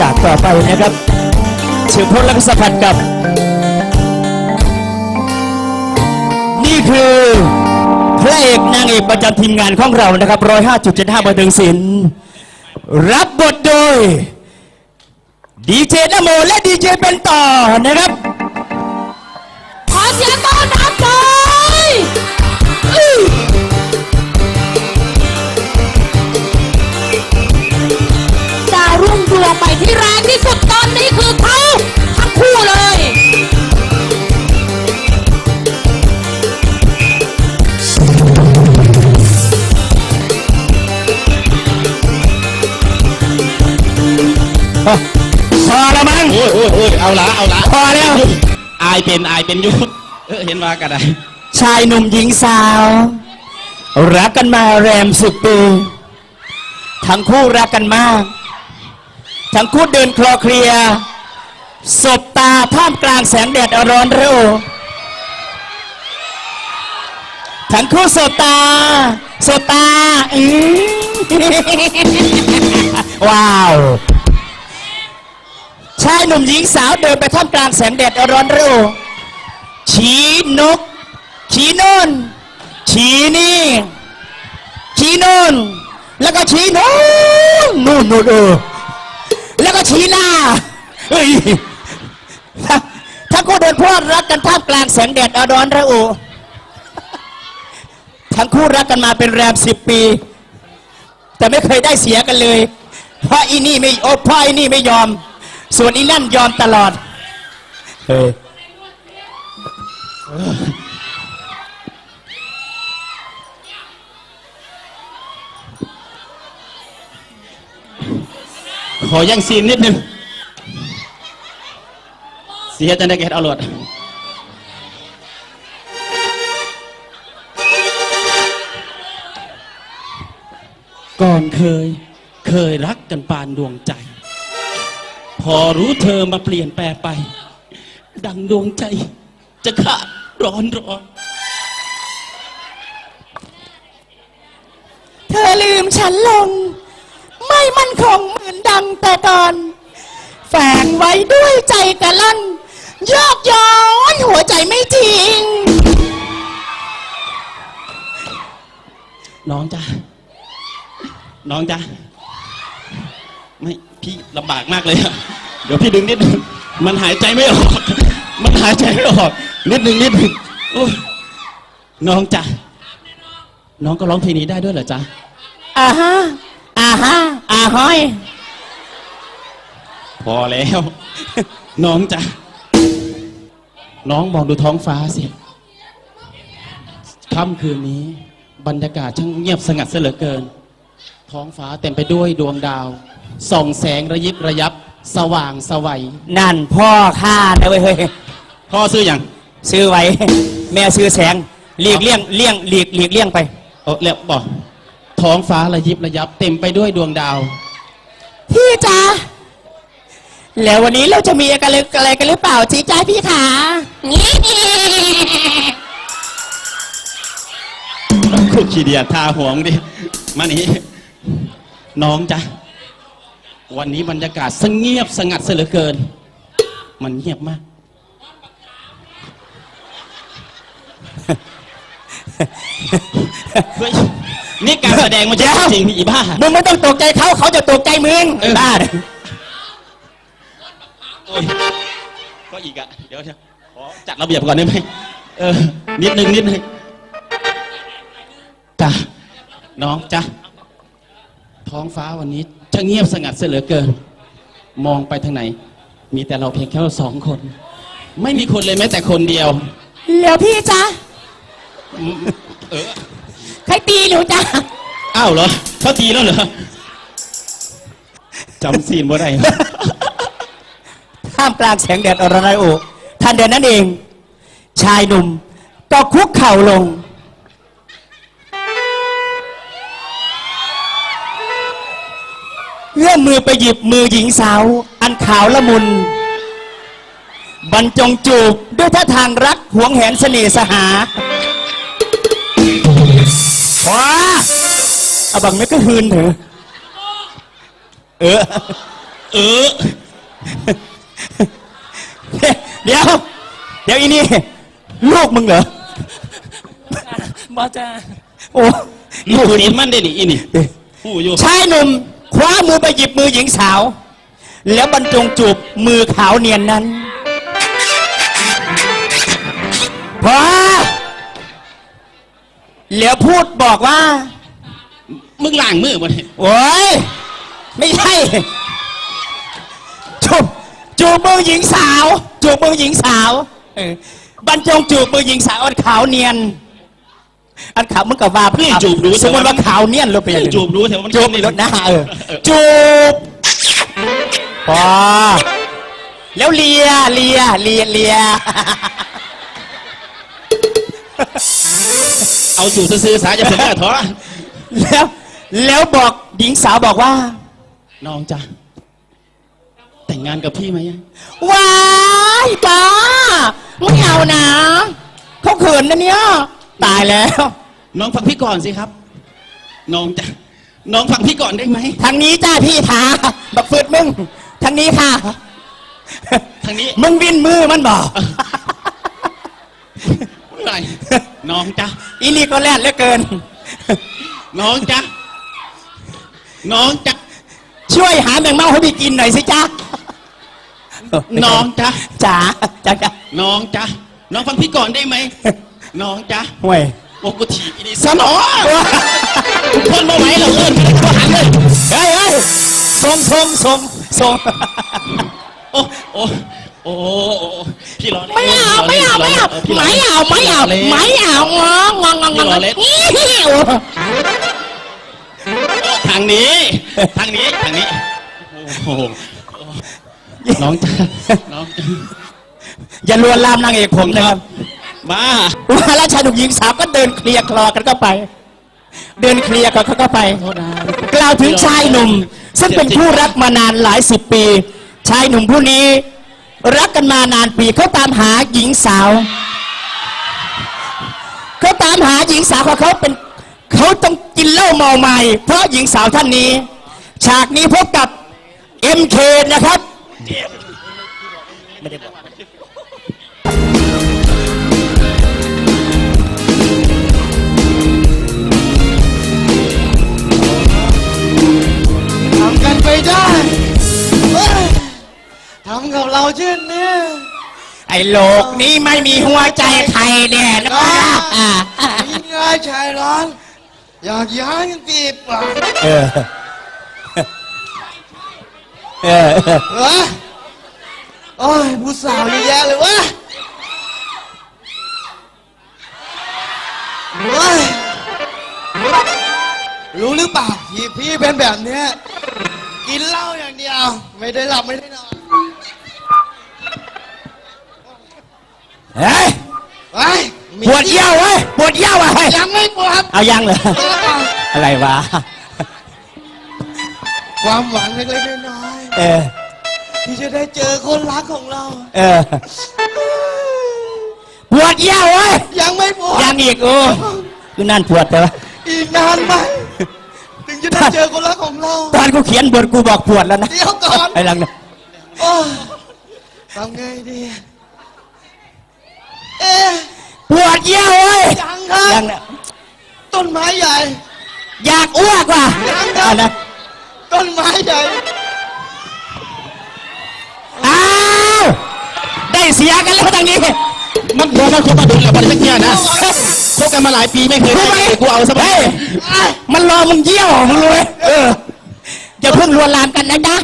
ฉากต่อไปนะครับเชื่อพลและก็สัมผัสกับ นี่คือพระเอกนางเอกประจำทีมงานของเรานะครับร้อยห้าจุดเจ็ดห้าบันเทิงศิลป์รับบทโดยดีเจนโมและดีเจเป็นต่อนะครับขอเสียงต้อนรับหน่อย ที่แรงที่สุดตอนนี้คือเขาทั้งคู่เลยพอแล้วมั้งโอ้ยโอ้ยโอ้ยเอาละเอาละพอแล้ว อายเป็นอายเป็นอยุเออเห็นว่ากันไดชายหนุ่มหญิงสาว รักกันมาแรมสิบปี ทั้งคู่รักกันมาก ทั้งคู่เดินคลอเคลียสบตาท่ามกลางแสงแดดร้อนระอุทั้งคู่สบตาสบตาอืว้าว ชายหนุ่มหญิงสาวเดินไปท่ามกลางแสงแดดร้อนระอุชี้นก ชี้โน่นชี้นี่ ชี้โน่นแล้วก็ชี้โน่นนู่นนู่นเออ ชี้หน้าเฮ้ยถ้าถ้าคู่เดินพลอดรักกันท่ามกลางแสงแดดอร้อนระอุทั้งคู่รักกันมาเป็นแรมสิบปี แต่ไม่เคยได้เสียกันเลย เพราะอีนี่ไม่โอ้พราะอีนี่ไม่ยอม ส่วนอีนั่นยอมตลอดเฮ้ย ขอแย่งซีนนิดนึงเสียจะได้เกตเอาหลดก่อนเคยเคยรักกันปานดวงใจ พอรู้เธอมาเปลี่ยนแปลไป ดังดวงใจ จะขาดร้อนร้อนเธอลืมฉันลง ไม่มั่นคงเหมือนดังแต่ก่อน แฝงไว้ด้วยใจกะลั่นยอกย้อนหัวใจไม่จริงน้องจ้าน้องจ้าไม่พี่ลำบากมากเลยอะเดี๋ยวพี่ดึงนิดนึงมันหายใจไม่ออก มันหายใจไม่ออก นิดนึงนิดนึงโอ้ยน้องจ้าน้องก็ร้องเพลงนี้ได้ด้วยเหรอจ๊ะอ่าฮะอ่าฮะ ห้อย พอแล้ว น้องจ้ะน้องมองดูท้องฟ้าสิค่ำคืนนี้ บรรยากาศช่างเงียบสงัดเสียเหลือเกิน ท้องฟ้าเต็มไปด้วยดวงดาว ส่องแสงระยิบระยับ สว่างสวัยนั่นพ่อข้านะเว้ยเฮ้ยพ่อซื้ออย่างซื้อไว้ แม่ซื้อแสงหลีกเลี่ยงเลี่ยงหลีกหลีกเลี่ยงไป เออแล้วบอก ท้องฟ้าระยิบระยับเต็มไปด้วยดวงดาว พี่จ๋าแล้ววันนี้เราจะมีอะไรอะไรกันหรือเปล่าจีจ้าพี่ขาคุกขี้เดียดทาหัวมึงดิมานี่น้องจ้ะวันนี้บรรยากาศสงเงียบสงัดเสียเหลือเกิน มันเงียบมาก เฮ้ย นี่การแสดงมันจะจริงนี่อีบ้ามึงไม่ต้องตกใจเขาเขาจะตกใจมึงเออบ้าโอ้ยก็อีกอะเดี๋ยวเดี๋ยวขอจัดระเบียบก่อนได้ไหมเออ นิดนึงนิดนึงจ้ะน้องจ้ะท้องฟ้าวันนี้จะเงียบสงัดเสียเหลือเกิน มองไปทางไหน มีแต่เราเพียงแค่สองคน ไม่มีคนเลยแม้แต่คนเดียว แล้วพี่จ๊ะอืมเออใครตีหนูจ๊ะอ้าวเหรอเขาทีแล้วเหรอจำซีนบ่ได้ ท่ามกลางแสงแดดอรนายโอท่านเดนนั่นเอง ชายหนุ่มก็คุกเข่าลง เอื้อมมือไปหยิบมือหญิงสาว อันขาวละมุน บรรจงจูบด้วยท่าทางรักหวงแหนเสน่ห์สหา ว้าเอาบังไม่ก็ฮืนเถอะเออ เออ เดี๋ยว เดี๋ยวอีนี่ ลูกมึงเหรอ บอจ้าโอ้ลูกนี่มันได้นี่อีนี่ผู้อยู่ชายหนุ่มคว้ามือไปหยิบมือหญิงสาว แล้วบรรจงจูบมือขาวเนียนนั้นพอ แล้วพูดบอกว่า มึงล้างมือบ่เนี่ยโอ้ย ไม่ใช่ จูบจูบมือหญิงสาว จูบมือหญิงสาวเออบรรจงจูบมือหญิงสาวอันขาวเนียน อันขาวมึงกับว่าพี่จูบดูสมมติว่าขาวเนียนลงไปพี่จูบดูแต่ว่ามันจูบอีรถหน้าเออจูบพอแล้วเลียเลียเลียเลีย เอาจูบซื้อๆสายจะเป็นแม่ท้อแล้วแล้วบอกหญิงสาวบอกว่า น้องจ้ะแต่งงานกับพี่ไหมยังว้ายป้าไม่เอานะเขาเขินนะเนี่ยตายแล้ว น้องฟังพี่ก่อนสิครับ น้องจ้ะน้องฟังพี่ก่อนได้ไหมทางนี้จ้าพี่ทาบักฟืดมึงทางนี้ค่ะ ทางนี้ มึงวินมือมันบอก หน่อยน้องจ้ะอีนี่ก็แล่นเหลือเกิน น้องจ้ะน้องจ้ะช่วยหาแมงเม่าให้พี่กินหน่อยสิจ้าน้องจ้ะจ๋าจ้าจ้าน้องจ้ะน้องฟังพี่ก่อนได้ไหมน้องจ้ะห่วยโอ้กูถีบอีนี่ซะหนอทนมาไหวเหรอเอิญกูหันเลยเฮ้ยเฮ้ยส่งส่งส่งส่งโอ้โอ้ โอ้โอ้พี่รอเล่นไม่เอาไม่เอาไม่เอาพี่รไม่ล่นเอาไม่เอาพี่รล่นไม่เอางองงงงงพี่รอเล่นอี้โอ้ทางนี้ ทางนี้ทางนี้โอ้โหน้องจ้าน้องจ้าอย่าลวนลามนางเอกผมนะครับ มาว่าแล้วชายหนุ่มหญิงสาวก็เดินเคลียร์คลอกันเข้าไป เดินเคลียร์กันเข้าไป กล่าวถึงชายหนุ่ม ซึ่งเป็นคู่รักมานานหลายสิบปี ชายหนุ่มผู้นี้ รักกันมานานปีเขาตามหาหญิงสาวเขาตามหาหญิงสาวของเขาเป็นเขาต้องกินเหล้าเมาใหม่ เพราะหญิงสาวท่านนี้ ฉากนี้พบกับ MK นะครับไม่ได้บอกทำกันไปได้ ทำกับเราเช่นเนี้ยไอ้โลกนี้ไม่มีหัวใจใครแน่นะอ่ามีง่ายชายร้อนอยากย้ายกันปีบอะเออเออเหรอโอ้ยผู้สาวเยอะแยะเลยวะเฮ้ยรู้หรือเปล่าพี่พี่เป็นแบบเนี้ยกินเหล้าอย่างเดียว ไม่ได้หลับไม่ได้นอน เฮ้ยเฮ้ยมีปวดเยี่ยวเว้ยปวดเยี่ยวอะเฮ้ยยังไม่ปวดเอายังเหรออะไรวะความหวังเล็กๆน้อยเออๆที่จะได้เจอคนรักของเรา เออปวดเยี่ยวเว้ยยังไม่ปวดยังอีกโอ้คือนั่นปวดแต่ว่าอีกนานไหมถึงจะได้เจอคนรักของเรา ตอนกูเขียนบทกูบอกปวดแล้วนะเดี๋ยวก่อน ไอ้หลังนะโอ้ยทำไงดี เอ๊ะปวดเยี่ยวเว้ยยังครับยังนะต้นไม้ใหญ่ อยากอ้วกว่ะยังครับ เอานะต้นไม้ใหญ่ อ้าวได้เสียกันแล้วทางนี้มันพอมันคบมาดูแล้วบริษัทเนี่ยนะคบกันมาหลายปีไม่เคยรู้ไหมได้กูเอาซะบ้าเฮ้ยมันรอมึงเยี่ยวมึงรู้ไหมเอออย่าเพิ่งลวนลามกันนะจ๊ะ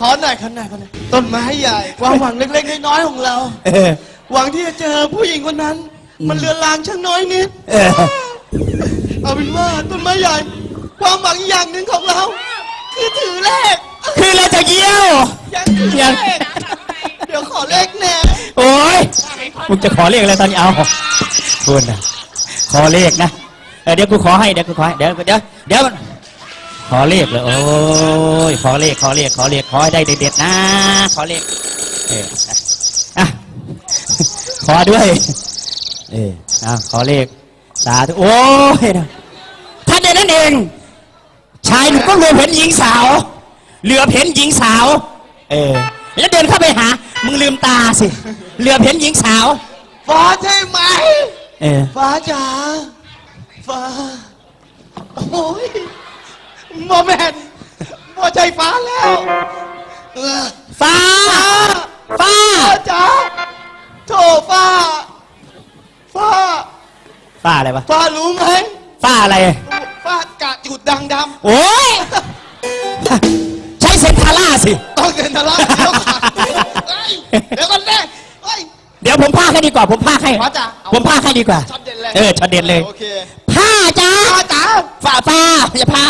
ขอหน่อยขอหน่อยขอหน่อยต้นไม้ใหญ่ความหวังเล็กๆน้อยๆของเรา เออ หวังที่จะเจอผู้หญิงคนนั้น มันเลือนลางช่างน้อยนิด เออเอาเป็นว่าต้นไม้ใหญ่ ความหวังอย่างหนึ่งของเรา คือถือเลขคือเราจะเยี่ยว ยังถือยังเลขเดี๋ยวขอเลขแหน่โอ้ยมึงจะขอเลขอะไรตอนนี้เอาคุณนะขอเลขนะเออเดี๋ยวกูขอให้เดี๋ยวกูขอให้เดี๋ยวเดี๋ยวเดี๋ยวขอเลขเลยโอ้ยขอเลขขอเลขขอเลขขอให้ได้เด็ดๆนะ ขอเลขเอออะ ขอด้วย เอออะขอเลขสาธุโอ้ยนะท่านเดียวนั่นเอง ชายหนุ่มก็รวมเห็นหญิงสาว เหลือบเห็นหญิงสาว เออ แล้วเดินเข้าไปหา มึงลืมตาสิ เหลือบเห็นหญิงสาว ฟ้าใช่ไหม เออ ฟ้าจ๋า ฟ้า โอ้ยโมแมนโมใจฟ้าแล้วเออฟ้า ฟ้าฟ้าจ๋า โถฟ้าฟ้าฟ้าอะไรวะฟ้ารู้ไหมฟ้าอะไรฟ้ากะจุดดังดโอ้ย ใช้เซนทาร่าสิำต้องเดินทะเลาะเดี๋ยวก่อนเฮ้ยเดี๋ยวก่อนแน่เฮ้ย เดี๋ยวผมพากให้ดีกว่า ผมพากให้ฟ้าจ๋าเอาผมพากให้ดีกว่าช็อตเด็ดเลยเออช็อตเด็ดเลยโอเคผ้าจ้าฟ้าจ๋าฟ้าฟ้าอย่าผ้า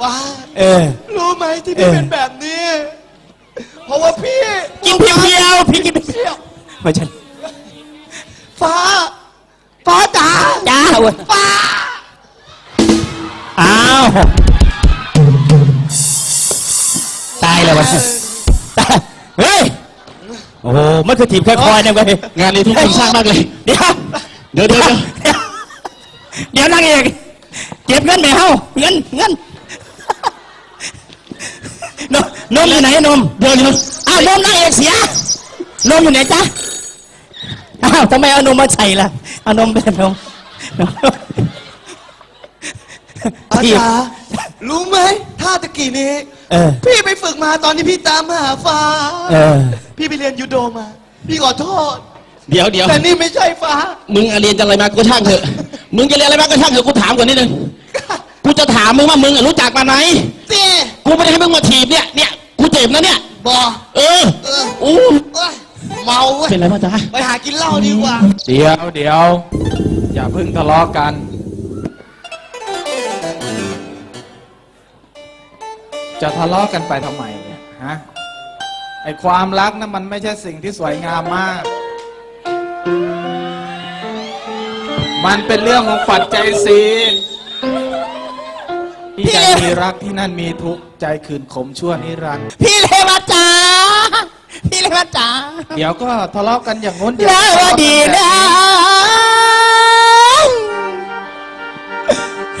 ฟ้าเออ รู้ไหมที่เอพี่อเป็นแบบนี้ เพราะว่าพี่กินเพียวๆพี่กินเพียวๆ ไม่ใช่ฟ้าฟ้าจ๋าจ้าเว้ยฟ้าอ้าวตายแล้ววะตายเฮ้ยโอ้โหมันคือทีมค่อยๆนะเว้ยงานนี้ทุกคนสร้างมากเลยเดี๋ยวเดี๋ยวเดี๋ยวเดี๋ยวเดี๋ยวนางเอกเก็บเงินไหมเฮ้าเงินเงินนมนมอยู่ไหนนมเดี๋ยวเดี๋ยวอ้าวนมนางเอกเสีย นมอยู่ไหนจ๊ะ อ้าวทำไมเอานมมาใส่ล่ะ เอานมเป็นนมอาทีบจ๋ารู้ไหมท่าตะกี้นี้ เออ พี่ไปฝึกมาตอนที่พี่ตามหาฟ้า เออ พี่ไปเรียนยูโดมา พี่ขอโทษ เดี๋ยวเดี๋ยวแต่นี่ไม่ใช่ฟ้า มึงอะเรียนจะอะไรมาก็ช่างเถอะ มึงจะเรียนอะไรมาก็ช่างเถอะกูถามก่อนนิดนึง กูจะถามมึงว่ามึงอะรู้จักมาไหมเจ๊กูไม่ได้ให้มึงมาถีบเนี่ย เนี่ย กูเจ็บนะเนี่ย บอเออ เอออู้ เอ้ย เมาเว้ยเป็นไรมาจ๊ะไปหากินเหล้าดีกว่า เดี๋ยวเดี๋ยว อย่าเพิ่งทะเลาะกัน จะทะเลาะกันไปทำไมเนี่ยฮะไอความรักนะมันไม่ใช่สิ่งที่สวยงามมาก มันเป็นเรื่องของฝัดใจสีที่ใดมีรักที่นั่นมีทุกข์ใจคืนขมชั่วนิรันดร์พี่เลวาจ๋าพี่เลวาจ๋าเดี๋ยวก็ทะเลาะกันอย่างง้นเดี๋ยวแล้วทะเลาะดีกันแบบนะนี้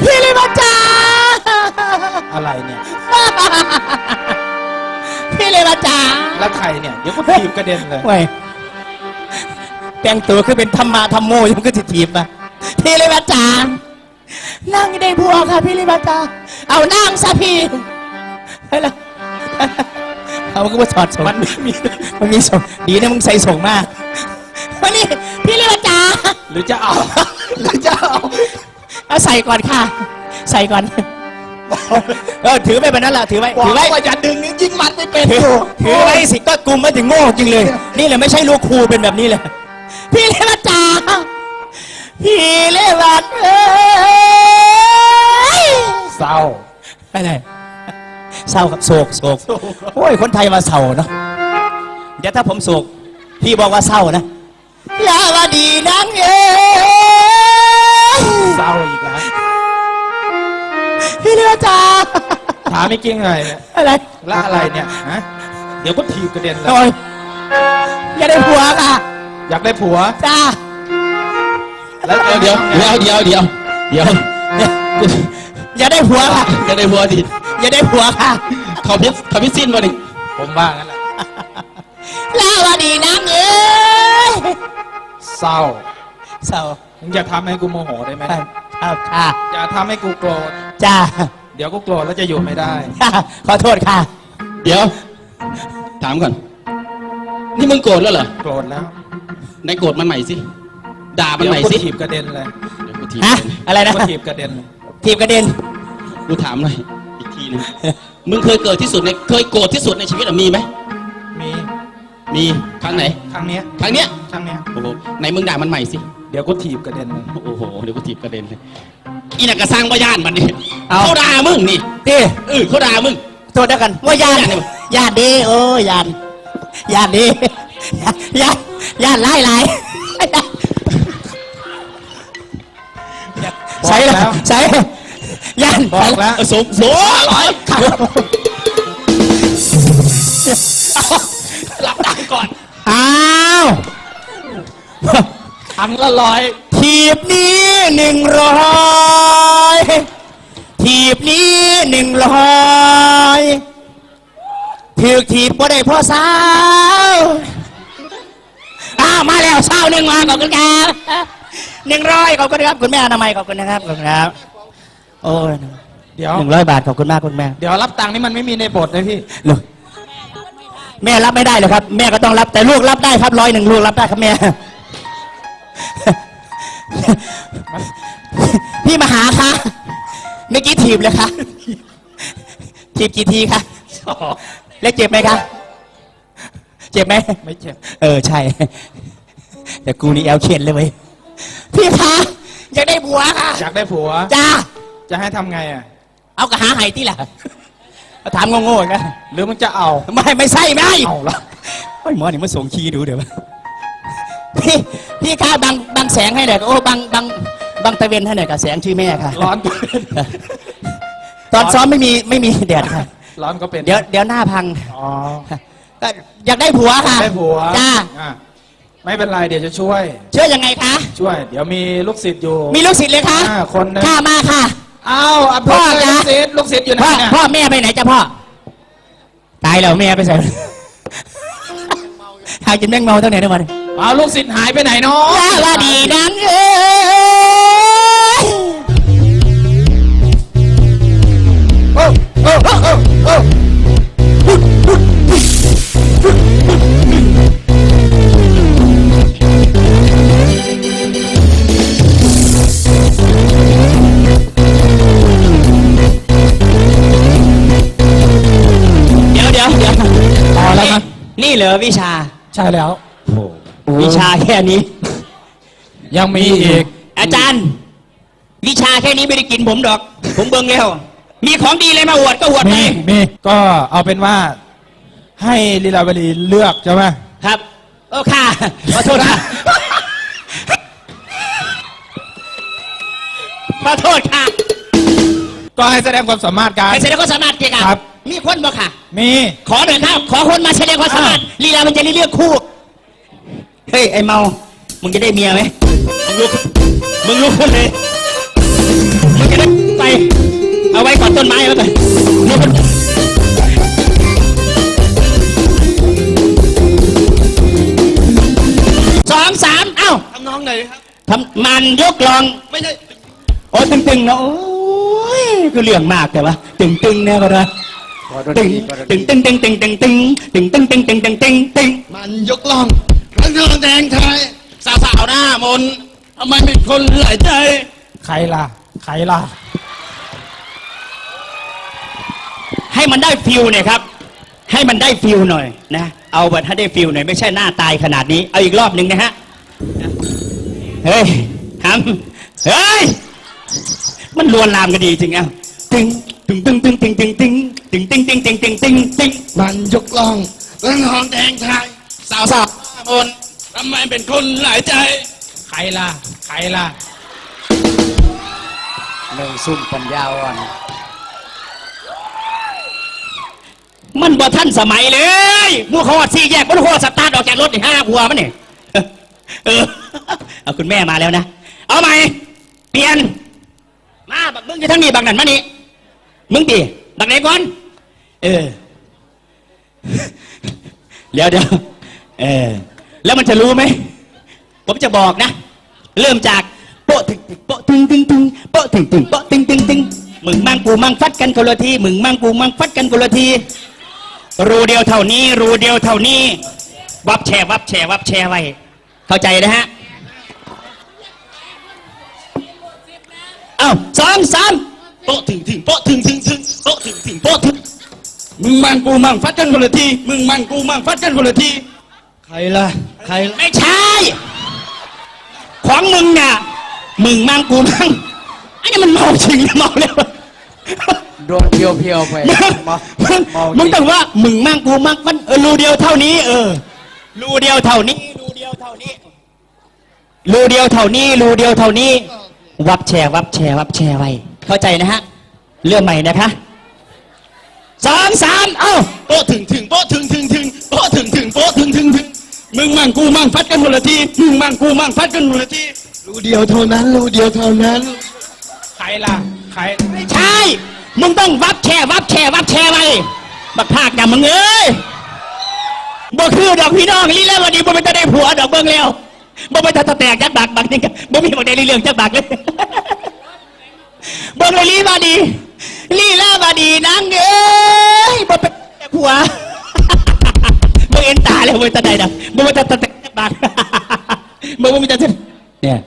พี่เลวาจ๋าอะไรเนี่ย พี่เลวาจ๋าแล้วใครเนี่ย เดี๋ยวก็ถีบกระเด็นเลยเว้ยแต่งตัวคือเป็นธรรมาธรรมโมยังก็จะถีบมาพี่เลวาจ๋านั่งได้บัวค่ะพี่เลวาจ๋าเอานั่งซะพี่ไปละ เอาก็มาสอดส่งมันไม่มีมันมีส่งดีนะมึงใส่ส่งมากวันนี้พี่เลวาจ๋าหรือจะเอาแล้วจะเอาเอาใส่ก่อนค่ะ ใส่ก่อน เออถือไปแบบนั้นแหละถือไว้ ถือไว้ว่าอย่าดึงนี่ยิ่งมัดไม่เป็นถือถือไว้สิก็กลุ่มมาถึงโง่จริงเลย นี่แหละไม่ใช่ลูกครูเป็นแบบนี้เลยพี่เลวัตจ๋าพี่เลวัตเอ้ยเศร้าไปไหน เศร้ากับโศกโศกโอ้ยคนไทยมาเศร้าเนาะเดี๋ยวถ้าผมโศก พี่บอกว่าเศร้านะลาวาดีนังเอ้ยเศร้าอีกแล้วพี่เลวัตจ๋าถามไม่กิ้งอะไรเนี่ยอะไรแล้วอะไรเนี่ยฮะเดี๋ยวก็ถีบกระเด็นเลยโอ้ยอย่าได้ผัวค่ะอยากได้ผัว จ้าแล้วเดี๋ยวเดี๋ยวเดี๋ยวเดี๋ยวเดี๋ยวเดี๋ยวกู อย่าได้ผัวค่ะ จะได้บัวดิอย่าได้ผัวค่ะ เขาพิษเขาพิษสิ้นมาดิผมว่างั้นแหละลาวาดีนังเอ้ยเศร้าเศร้ามึงอย่าทำให้กูโมโหได้ไหมครับครับค่ะอย่าทำให้กูโกรธจ้าเดี๋ยวกูโกรธแล้วจะอยู่ไม่ได้ค่ะขอโทษค่ะ เดี๋ยว ถามก่อน นี่มึงโกรธแล้วเหรอโกรธแล้วไหนโกรธมันใหม่สิ ด่ามันเดี๋ยวใหม่กูสิถีบกระเด็นเลยเดี๋ยวกูถีบฮะอะไรนะกูถีบกระเด็นเลย ทีบกระเด็น กูถามหน่อยอีกทีหนึง มึงเคยเกิดที่สุดในเคยโกรธที่สุดในชีวิตอะมีไหมมีมีครั้งไหนครั้งเนี้ยครั้งเนี้ยครั้งเนี้ยโอ้โหไหนมึงด่ามันใหม่สิเดี๋ยวกูถีบกระเด็นเลยโอ้โหเดี๋ยวกูถีบกระเด็นเลยอีนักกระสร้างว่าย่านมันนี่เอา เขาด่ามึงนี่ตีเออเขาด่ามึง โทษด้วยกันว่ายานยานดีโอ้ยานยานดียานยานไล่ไล่ ใส่แล้วใส่ยานบอกแล้วเออสมสมร้อยหลับดังก่อน อ้าวอังละร้อยทีบนี้หนึ่งร้อยทีบนี้หนึ่งร้อยถือกถีบบ่ได้พ่อสาวอ้าวมาแล้วเช้าหนึ่งมาขอบคุณครับ หนึ่งร้อยขอบคุณครับคุณแม่อนามัยขอบคุณนะครับขอบคุณครับ โอ้ยเดี๋ยว หนึ่งร้อยบาทขอบคุณมากคุณแม่เดี๋ยวรับตังค์นี่มันไม่มีในบทนะพี่ ลูกแม่รับไม่ได้เลยครับ แม่ก็ต้องรับแต่ลูกรับได้ครับร้อยหนึ่งลูกรับได้ครับแม่ พี่มาหาคะเมื่อกี้ถีบเลยคะถีบกี่ทีคะแล้วเจ็บไหมคะเจ็บไหมไม่เจ็บ เออใช่ แต่กูนี่แอลเคนเลยเว้ย พี่คะอยากได้บัวค่ะอยากได้ผัว จ้าจะให้ทำไงอะเอากระหาไห้ที่ล่ะถามโง่ๆอีกนะหรือมึงจะเอาไม่ไม่ใช่ไม่เอาละไอ้ยหมอนี่มาส่งขี้ดูเดี๋ยวพี่พี่คะบังบังแสงให้หน่อยโอ้บังบังบังตะเวนให้หน่อยกับแสงชื่อแม่ค่ะร้อนก็เป็นตอนซ้อมไม่มีไม่มีแดดค่ะ ร้อนก็เป็นเดี๋ยวเดี๋ยวหน้าพังอ๋อก็อยากได้ผัวค่ะได้ผัวจ้า อะ ไม่เป็นไรเดี๋ยวจะช่วยเชื่อยังไงคะ ช่วย เดี๋ยวมีลูกศิษย์อยู่มีลูกศิษย์เลยคะอ่าคนหนึงข้ามาค่ะ อ้าวอะพ่พ่ออจ๊ะ ลูกศิษย์ลูกศิษย์อยู่ไหนพ่อเนี่ยพ่อแม่ไปไหนจ้ะพ่อ ตายแล้วแม่ไปใส่หากินแม่งเมาตั้งไหนทั้งวันอ้าวลูกศิษย์หายไปไหนเนาะลาลาดีนังเอ้ย โอ้โอ้โอ้โอ้ เหรอวิชา ใช่แล้ว วิชาแค่นี้ ยังมีอีก อาจารย์ วิชาแค่นี้ไม่ได้กินผมดอก ผมเบิ่งแล้ว มีของดีเลยมาอวดก็อวดไปมีมีก็เอาเป็นว่า ให้ลีลาวดีเลือกใช่ไหมครับ โอ้ค่ะขอโทษค่ะขอโทษค่ะก็ให้แสดงความสามารถกันไปแสดงความสามารถเกี่ยวกับครับ มีคนบ่ค่ะ มี ขอหน่อยครับ ขอคนมาแสดงความสามารถลีลามันจะได้เลือกคู่ เฮ้ย ไอ้เมา มึงจะได้เมียไหมมึงลุกมึงลุกขึ้นเลย มึงจะได้ไป เอาไว้ก่อนต้นไม้แล้วไปลุกขึ้นสองสามเอ้าทำน้องหน่อยครับทำมันยกลอง ไม่ใช่ โอ้ยตึงๆนะโอ้ยคือเรื่องมากแต่ว่าตึงๆเนี่ยก็ได้ ตึงตึงตึงตึงตึงตึงตึงตึงตึงตึงตึงตึงตึงตึงมันยกล่องรังทองแดงไทยสาวสาวๆหน้ามนต์ทำไมเป็นคนหลายใจใครล่ะ ใครล่ะ ให้มันได้ฟิลหน่อยครับ ให้มันได้ฟิลหน่อยนะ เอาแบบให้ได้ฟิลหน่อยไม่ใช่หน้าตายขนาดนี้ เอาอีกรอบหนึ่งนะฮะ เฮ้ยทำเฮ้ย มันลวนลามกันดีจริงอะตึงตึงตึงตึง ติงติงติงติงติงติงติงมันยกลองเรื่องหองแดงไทยสาวสาวคนทำไมเป็นคนหลายใจ ใครล่ะ ใครล่ะเรื่องซุ่มปัญญาอ่อนมันบ่ท่านสมัยเลยมูขอดสี่แยกมันโคสตาร์ทออกจากรถนี่ห้าหัวมันนี่เออเอาคุณแม่มาแล้วนะ เอาใหม่ เปลี่ยน มาบักมึงจะทั้งนี้บักนั่นมานี่มึงดีบักไหนก่อน เออ เดี๋ยวเดี๋ยวเออ แล้วมันจะรู้ไหม ผมจะบอกนะ เริ่มจากโปะถึงโปะถึงถึงถึงโปะถึงถึงโปะถึงถึงถึงมึงมั่งกูมั่งฟัดกันคนละที มึงมั่งกูมั่งฟัดกันคนละที รูเดียวเท่านี้ รูเดียวเท่านี้ วับแชร์วับแชร์วับแชร์ไว้ เข้าใจนะฮะเอ้าสองสามโปะถึงถึงโปะถึงถึงถึงโปะถึงถึงโปะถึง มึงมันกูมั่งฟัดกันคนละที มึงมันกูมั่งฟัดกันคนละที ใครล่ะ ใครล่ะไม่ใช่ ของมึงน่ะมึงมั่งกูมั่งอันนี้มันเมาจริงหรือเมาแล้วโดนเพียวๆไปมึงมึงต้องว่า มึงมั่งกูมั่งมันเออรูเดียวเท่านี้ เออ รูเดียวเท่านี้ รูเดียวเท่านี้ รูเดียวเท่านี้ รูเดียวเท่านี้ วับแชร์วับแชร์วับแชร์ไว้ เข้าใจนะฮะ เรื่องใหม่นะคะ สองสามเอ้าโป๊ะถึงถึงโป๊ะถึงถึงถึงโป๊ะถึงถึงโป๊ะถึงถึงถึงมึงมั่งกูมั่งฟัดกันคนละทีมึงมั่งกูมั่งฟัดกันคนละทีรูเดียวเท่านั้นรูเดียวเท่านั้นใครล่ะใครไม่ใช่ มึงต้องวับแชร์วับแชร์วับแชร์ไว้บักภาคอย่ามึงเอ้ยบ่คือดอกพี่น้องลีแล้ววันนี้บ่เป็นจะได้ผัวดอกเบิ่งแล้วบ่เป็นจะแตกจักบักบักนี่ก็บ่มีบ่ได้เรื่องจักบักเลยเบิ่งเลยลีมาดี ลีลามาดีนางเอ้ยบ่เป็นแต่ผัวบ่เอ็นตาเลยบ่เป็นจะได้ดอกบ่เป็นจะแตกจักบักบ่บ่มีจะเนี่ย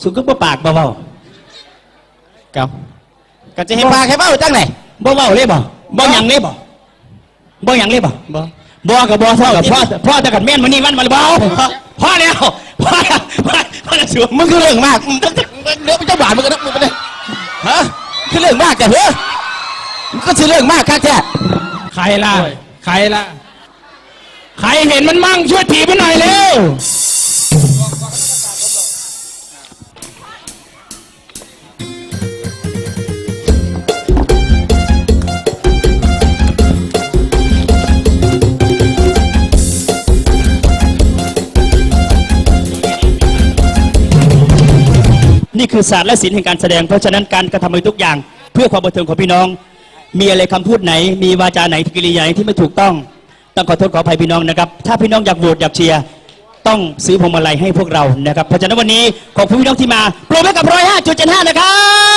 สุดก็บ่ปากบ่เว้าครับก็จะให้ปากให้เว้าจังไหนบ่เว้าเลยบ่บ่หยังเลยบ่บ่หยังเลยบ่บ่บ่กับบ่เท่ากับพ่อพ่อจะกันแม่นมันนี่มันมาบ่พ่อแล้วพ่อแล้วพ่อพ่อแล้วสิวมึงคือเรื่องมากมึงเดี๋ยวไปเจ้าบ้านมึงก็นะมึงไปเลย ฮะคือเรื่องมากแต่เพื่อมันก็คือเรื่องมากครับแท้ใครล่ะ ใครล่ะ ใครเห็นมันมั่งช่วยถีบมันหน่อยเร็ว คือศาสตร์และศิลป์แห่งการแสดง เพราะฉะนั้นการกระทำอะไรทุกอย่าง เพื่อความบันเทิงของพี่น้อง มีอะไรคำพูดไหน มีวาจาไหนกิริยาไหนที่ไม่ถูกต้อง ต้องขอโทษขออภัยพี่น้องนะครับ ถ้าพี่น้องอยากโหวตอยากเชียร์ต้องซื้อพวงมาลัยให้พวกเรานะครับ เพราะฉะนั้นวันนี้ขอบคุณพี่น้องที่มาโปรโมทกับร้อยห้าจุดเจ็ดห้านะครับ